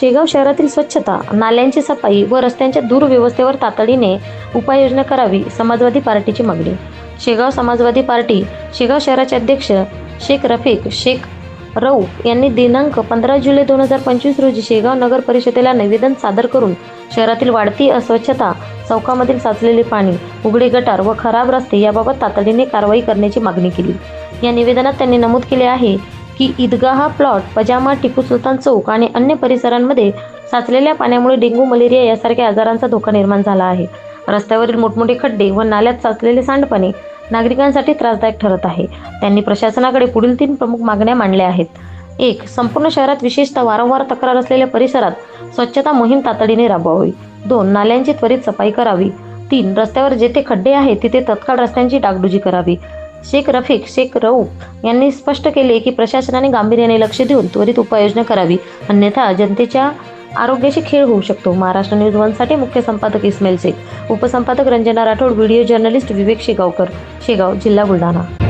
शेगाव शहरातील स्वच्छता नाल्यांची सफाई व रस्त्यांच्या दुर्व्यवस्थेवर तातडीने उपाययोजना करावी समाजवादी पार्टीची मागणी. शेगाव समाजवादी पार्टी शेगाव शहराचे अध्यक्ष शेख रफिक शेख रऊफ यांनी दिनांक पंधरा जुलै दोन हजार पंचवीस रोजी शेगाव नगर परिषदेला निवेदन सादर करून शहरातील वाढती अस्वच्छता चौकामधील साचलेले पाणी उघडे गटार व खराब रस्ते याबाबत तातडीने कारवाई करण्याची मागणी केली. या निवेदनात त्यांनी नमूद केले आहे की ईदगाह प्लॉट पजामा टिपू सुलतान चौक आणि अन्य परिसरांमध्ये साचलेल्या पाण्यामुळे डेंग्यू मलेरिया यासारख्या आजारांचा धोका निर्माण झाला आहे. रस्त्यावरील मोठमोठे खड्डे व नाल्यात साचलेले सांडपाणी नागरिकांसाठी त्रासदायक ठरत आहे. त्यांनी प्रशासनाकडे पुढील तीन प्रमुख मागण्या मांडल्या आहेत. एक संपूर्ण शहरात विशेषतः वारंवार तक्रार असलेल्या परिसरात स्वच्छता मोहीम तातडीने राबवावी. दोन नाल्यांची त्वरित सफाई करावी. तीन रस्त्यावर जेथे खड्डे आहेत तिथे तत्काळ रस्त्यांची डागडुजी करावी. शेख रफिक शेख रऊफ यांनी स्पष्ट केले की प्रशासनाने गांभीर्याने लक्ष देऊन त्वरित उपाययोजना करावी. अन्यथा जनतेच्या आरोग्याशी खेळ होऊ शकतो. महाराष्ट्र न्यूज वनसाठी मुख्य संपादक इस्मेल शेख उपसंपादक रंजना राठोड व्हिडिओ जर्नलिस्ट विवेक शेगावकर शेगाव जिल्हा बुलढाणा.